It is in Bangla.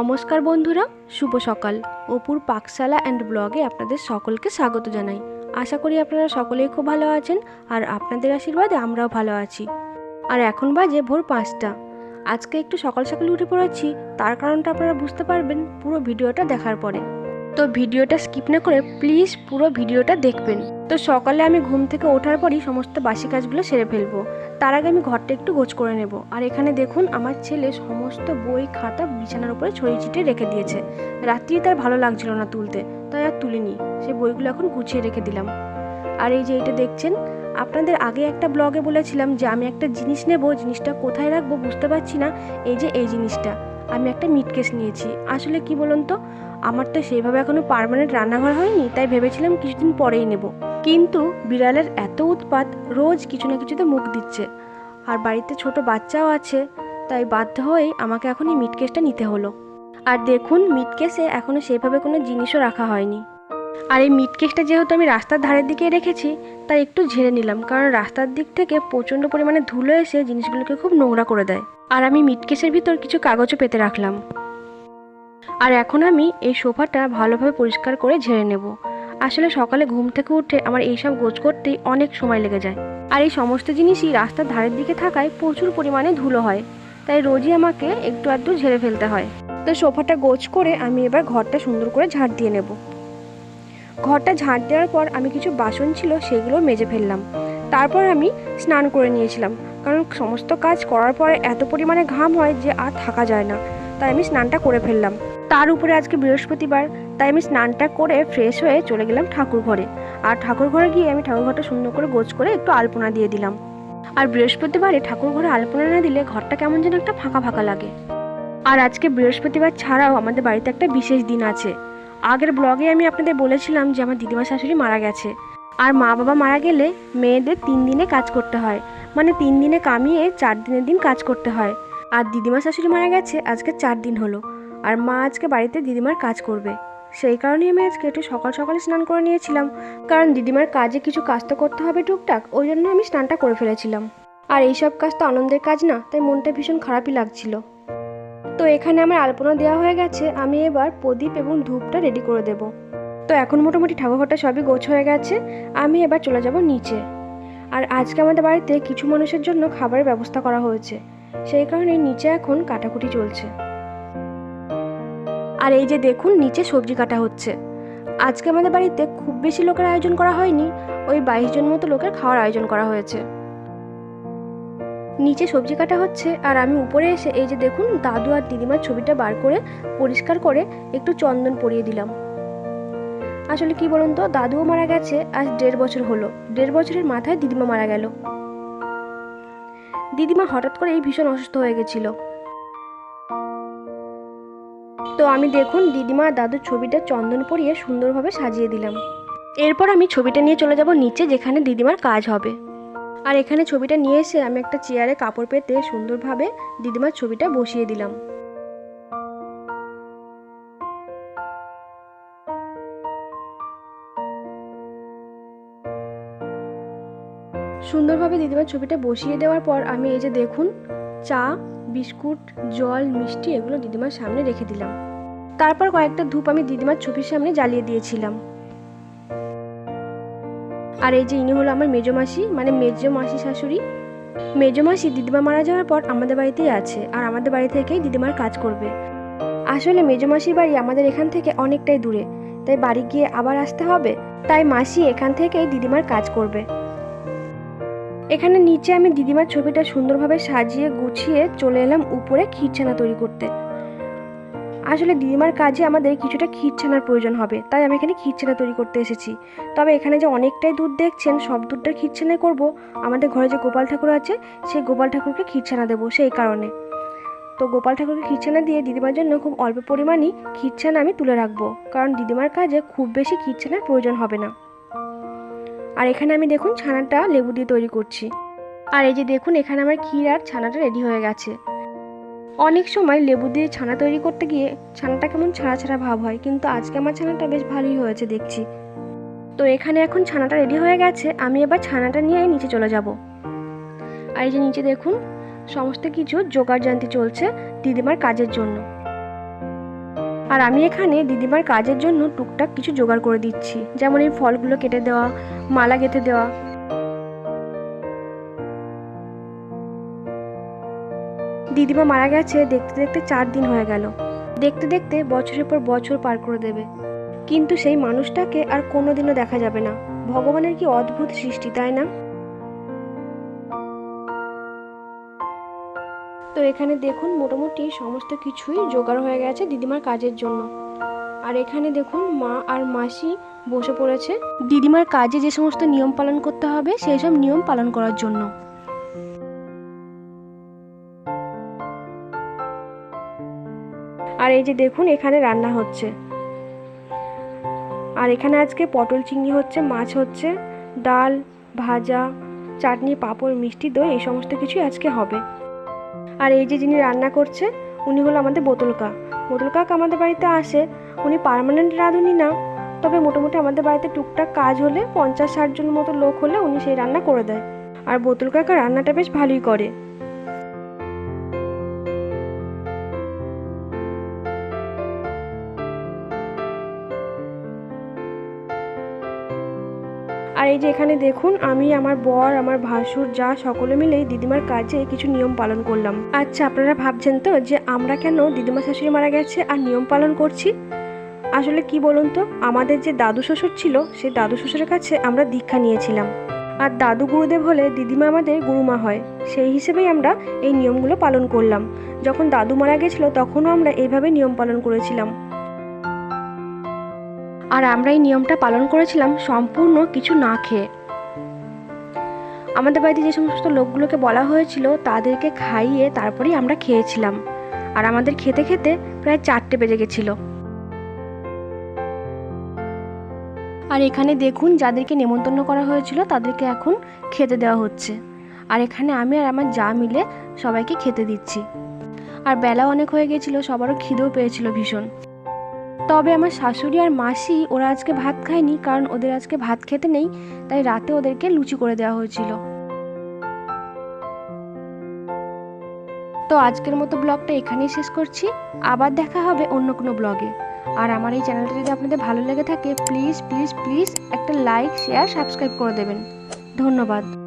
নমস্কার বন্ধুরা, শুভ সকাল। অপুর পাকশালা অ্যান্ড ব্লগে আপনাদের সকলকে স্বাগত জানাই। আশা করি আপনারা সকলেই খুব ভালো আছেন আর আপনাদের আশীর্বাদে আমরাও ভালো আছি। আর এখন বাজে ভোর পাঁচটা। আজকে একটু সকাল সকাল উঠে পড়েছি, তার কারণটা আপনারা বুঝতে পারবেন পুরো ভিডিওটা দেখার পরে। তো ভিডিওটা স্কিপ না করে প্লিজ পুরো ভিডিওটা দেখবেন। তো সকালে আমি ঘুম থেকে ওঠার পরই সমস্ত বাসি কাজগুলো সেরে ফেলব। তার আগে আমি ঘরটা একটু গোছ করে নেব। আর এখানে দেখুন, আমার ছেলে সমস্ত বই, খাতা বিছানার উপরে ছড়িয়ে ছিটিয়ে রেখে দিয়েছে। রাত্রি তার ভালো লাগছিল না তুলতে, তাই আর তুলিনি। সেই বইগুলো এখন গুছিয়ে রেখে দিলাম। আর এই যে এটা দেখছেন, আপনাদের আগে একটা ব্লগে বলেছিলাম যে আমি একটা জিনিস নেব, জিনিসটা কোথায় রাখব বুঝতে পারছি না। এই যে এই জিনিসটা, আমি একটা মিট কেস নিয়েছি। আসলে কি বলুন তো? আমার তো সেইভাবে এখনও পার্মানেন্ট রান্নাঘর হয়নি, তাই ভেবেছিলাম কিছুদিন পরেই নেব। কিন্তু বিড়ালের এত উৎপাত রোজ কিছু না কিছুতে মুখ দিচ্ছে। আর বাড়িতে ছোট বাচ্চাও আছে, তাই বাধ্য হয়েই আমাকে এখন এই মিট কেসটা নিতে হলো। আর দেখুন মিট কেসে এখনও সেভাবে কোনো জিনিসও রাখা হয়নি। আর এই মিট কেসটা যেহেতু আমি রাস্তার ধারের দিকে রেখেছি, তাই একটু ঝেড়ে নিলাম, কারণ রাস্তার দিক থেকে প্রচণ্ড পরিমাণে ধুলো এসে জিনিসগুলোকে খুব নোংরা করে দেয়। আর আমি মিট কেসের ভিতর কিছু কাগজও পেতে রাখলাম। আর এখন আমি এই সোফাটা ভালোভাবে পরিষ্কার করে ঝেড়ে নেব। আসলে সকালে ঘুম থেকে উঠে আমার এইসব গোছ করতেই অনেক সময় লেগে যায়। আর এই সমস্ত জিনিসই রাস্তার ধারের দিকে থাকায় প্রচুর পরিমাণে ধুলো হয়। তাই রোজই আমাকে একটু আধটু ঝেড়ে ফেলতে হয়। তো সোফাটা গোছ করে আমি এবার ঘরটা সুন্দর করে ঝাড় দিয়ে নেব। ঘরটা ঝাড় দেওয়ার পর আমি কিছু বাসন ছিল সেগুলো মেজে ফেললাম। তারপর আমি স্নান করে নিয়েছিলাম। কারণ সমস্ত কাজ করার পরে এত পরিমাণে ঘাম হয় যে আর থাকা যায় না। তাই আমি স্নানটা করে ফেললাম। তার উপরে আজকে বৃহস্পতিবার, তাই আমি স্নানটা করে ফ্রেশ হয়ে চলে গেলাম ঠাকুর ঘরে। আর ঠাকুর ঘরে গিয়ে আমি ঠাকুর ঘরটা সুন্দর করে গোছ করে একটু আলপনা দিয়ে দিলাম। আর বৃহস্পতিবারে ঠাকুর ঘরে আলপনা না দিলে ঘরটা কেমন যেন একটা ফাঁকা ফাঁকা লাগে। আর আজকে বৃহস্পতিবার ছাড়াও আমাদের বাড়িতে একটা বিশেষ দিন আছে। আগের ব্লগে আমি আপনাদের বলেছিলাম যে আমার দিদিমা শাশুড়ি মারা গেছে। আর মা বাবা মারা গেলে মেয়েদের তিন দিনে কাজ করতে হয়। মানে তিন দিনে কামিয়ে চার দিনের দিন কাজ করতে হয়। আর দিদিমা শাশুড়ি মারা গেছে, আজকে চার দিন হলো। আর মা আজকে বাড়িতে দিদিমার কাজ করবে। সেই কারণেই আমি আজকে একটু সকাল সকালে স্নান করে নিয়েছিলাম। কারণ দিদিমার কাজে কিছু কাজ তো করতে হবে টুকটাক, ওই জন্য আমি স্নানটা করে ফেলেছিলাম। আর এইসব কাজ তো আনন্দের কাজ না, তাই মনটা ভীষণ খারাপই লাগছিল। তো এখানে আমার আলপনা দেওয়া হয়ে গেছে, আমি এবার প্রদীপ এবং ধূপটা রেডি করে দেব। তো এখন মোটামুটি ঠাকুরঘরটা সবই গোছ হয়ে গেছে, আমি এবার চলে যাব নিচে। আর আজকে আমাদের বাড়িতে কিছু মানুষের জন্য খাবারের ব্যবস্থা করা হয়েছে। সেই কারণে নিচে এখন কাটাকুটি চলছে। আর এই যে দেখুন, নিচে সবজি কাটা হচ্ছে। আজকে আমাদের বাড়িতে খুব বেশি লোকের আয়োজন করা হয়নি, ওই বাইশ জন মতো লোকের খাওয়ার আয়োজন করা হয়েছে। নিচে সবজি কাটা হচ্ছে, আর আমি উপরে এসে এই যে দেখুন, দাদু আর দিদিমার ছবিটা বার করে পরিষ্কার করে একটু চন্দন পরিয়ে দিলাম। আসলে কি বলুন তো, দাদুও মারা গেছে, আজ দেড় বছর হলো। দেড় বছরের মাথায় দিদিমা মারা গেল। দিদিমা হঠাৎ করে এই ভীষণ অসুস্থ হয়ে গেছিল। তো আমি দেখুন দিদিমা আর দাদুর ছবিটা চন্দন পরিয়ে সুন্দরভাবে সাজিয়ে দিলাম। এরপর আমি ছবিটা নিয়ে চলে যাব নিচে যেখানে দিদিমার কাজ হবে। আর এখানে ছবিটা নিয়ে এসে আমি একটা চেয়ারে কাপড় পেতে সুন্দরভাবে দিদিমার ছবিটা বসিয়ে দিলাম। সুন্দরভাবে দিদিমার ছবিটা বসিয়ে দেওয়ার পর আমি এই যে দেখুন চা, বিস্কুট, জল, মিষ্টি এগুলো দিদিমার সামনে রেখে দিলাম। তারপর কয়েকটা ধূপ আমি দিদিমার ছবির সামনে জ্বালিয়ে দিয়েছিলাম। আর এই যে ইনি হলো আমার মেজো মাসি মানে মেজো মাসি শাশুড়ি। মেজো মাসি দিদিমা মারা যাওয়ার পর আমাদের বাড়িতেই আছে আর আমাদের বাড়ি থেকেই দিদিমার কাজ করবে। আসলে মেজো মাসির বাড়ি আমাদের এখান থেকে অনেকটাই দূরে, তাই বাড়ি গিয়ে আবার আসতে হবে, তাই মাসি এখান থেকেই দিদিমার কাজ করবে। এখানে নিচে আমি দিদিমার ছবিটা সুন্দরভাবে সাজিয়ে গুছিয়ে চলে এলাম উপরে ক্ষীরছানা তৈরি করতে। আসলে দিদিমার কাজে আমাদের কিছুটা ক্ষীরছানার প্রয়োজন হবে, তাই আমি এখানে ক্ষীরছানা তৈরি করতে এসেছি। তবে এখানে যে অনেকটাই দুধ দেখছেন, সব দুধটা ক্ষীরছানাই করব। আমাদের ঘরে যে গোপাল ঠাকুর আছে সেই গোপাল ঠাকুরকে ক্ষীরছানা দেবো, সেই কারণে। তো গোপাল ঠাকুরকে ক্ষীরছানা দিয়ে দিদিমার জন্য খুব অল্প পরিমাণই ক্ষীরছানা আমি তুলে রাখব, কারণ দিদিমার কাজে খুব বেশি ক্ষীরছানার প্রয়োজন হবে না। আর এখানে আমি দেখুন ছানাটা লেবু দিয়ে তৈরি করছি। আর এই যে দেখুন, এখানে আমার ক্ষীর আর ছানাটা রেডি হয়ে গেছে। অনেক সময় লেবু দিয়ে ছানা তৈরি করতে গিয়ে ছানাটা কেমন ছাড়া ছাড়া ভাব হয়, কিন্তু আজকে আমার ছানাটা বেশ ভালোই হয়েছে দেখছি। তো এখানে এখন ছানাটা রেডি হয়ে গেছে, আমি এবার ছানাটা নিয়ে নিচে চলে যাব। আর এই যে নিচে দেখুন, সমস্ত কিছু জোগাড় জানতি চলছে দিদিমার কাজের জন্য। আর আমি এখানে দিদিমার কাজের জন্য টুকটাক কিছু জোগাড় করে দিচ্ছি, যেমন এই ফলগুলো কেটে দেওয়া, মালা গেঁথে দেওয়া দিদিমা মারা গেছে, দেখতে দেখতে চার দিন হয়ে গেল। দেখতে দেখতে বছরের পর বছর পার করে দেবে। কিন্তু সেই মানুষটাকে আর কোনোদিনও দেখা যাবে না। ভগবানের কি অদ্ভুত সৃষ্টি, তাই না? তো এখানে দেখুন, মোটামুটি সমস্ত কিছুই জোগাড় হয়ে গেছে দিদিমার কাজের জন্য। আর এখানে দেখুন, মা আর মাসি বসে পড়েছে। দিদিমার কাজে যে সমস্ত নিয়ম পালন করতে হবে, সেই সব নিয়ম পালন করার জন্য। আর এই যে দেখুন, এখানে রান্না হচ্ছে। আর এখানে আজকে পটল চিংড়ি হচ্ছে, মাছ হচ্ছে, ডাল, ভাজা, চাটনি, পাঁপড়, মিষ্টি, দই, এই সমস্ত কিছুই আজকে হবে। আর এই যে যিনি রান্না করছে, উনি হলো আমাদের বোতল কাক। বোতল কাক আমাদের বাড়িতে আসে, উনি পার্মানেন্ট রাঁধুনি না, তবে মোটামুটি আমাদের বাড়িতে টুকটাক কাজ হলে, পঞ্চাশ ষাট জন মতো লোক হলে উনি সেই রান্না করে দেয়। আর বোতল কাকা রান্নাটা বেশ ভালোই করে। আর এই যে এখানে দেখুন, আমি, আমার বর, আমার ভাসুর, যা সকলে মিলেই দিদিমার কাজে কিছু নিয়ম পালন করলাম। আচ্ছা আপনারা ভাবছেন তো যে আমরা কেন দিদিমা শাশুড়ি মারা গেছে আর নিয়ম পালন করছি? আসলে কি বলুন তো, আমাদের যে দাদু শ্বশুর ছিল, সেই দাদু শ্বশুরের কাছে আমরা দীক্ষা নিয়েছিলাম। আর দাদু গুরুদেব হলে দিদিমা আমাদের গুরুমা হয়, সেই হিসেবেই আমরা এই নিয়মগুলো পালন করলাম। যখন দাদু মারা গেছিল, তখনও আমরা এইভাবে নিয়ম পালন করেছিলাম। আর আমরা এই নিয়মটা পালন করেছিলাম, সম্পূর্ণ কিছু না খেয়ে। আমাদের বাড়িতে যে সমস্ত লোকগুলোকে বলা হয়েছিল, তাদেরকে খাইয়ে তারপরেই আমরা খেয়েছিলাম। আর আমাদের খেতে খেতে প্রায় চারটে বেজে গেছিল। আর এখানে দেখুন, যাদেরকে নেমন্তন্ন করা হয়েছিল, তাদেরকে এখন খেতে দেওয়া হচ্ছে। আর এখানে আমি আর আমার যা মিলে সবাইকে খেতে দিচ্ছি। আর বেলা অনেক হয়ে গেছিল, সবারও খিদেও পেয়েছিল ভীষণ। তবে আমার শাশুড়ি আর মাসি ওরা আজকে ভাত খায়নি কারণ ওদের আজকে ভাত খেতে নেই, তাই রাতে ওদেরকে লুচি করে দেওয়া হয়েছিল। তো আজকের মতো ব্লগটা এখানেই শেষ করছি। আবার দেখা হবে অন্য কোনো ব্লগে। আর আমার এই চ্যানেলটা যদি আপনাদের ভালো লেগে থাকে, প্লিজ প্লিজ প্লিজ একটা লাইক, শেয়ার, সাবস্ক্রাইব করে দেবেন। ধন্যবাদ।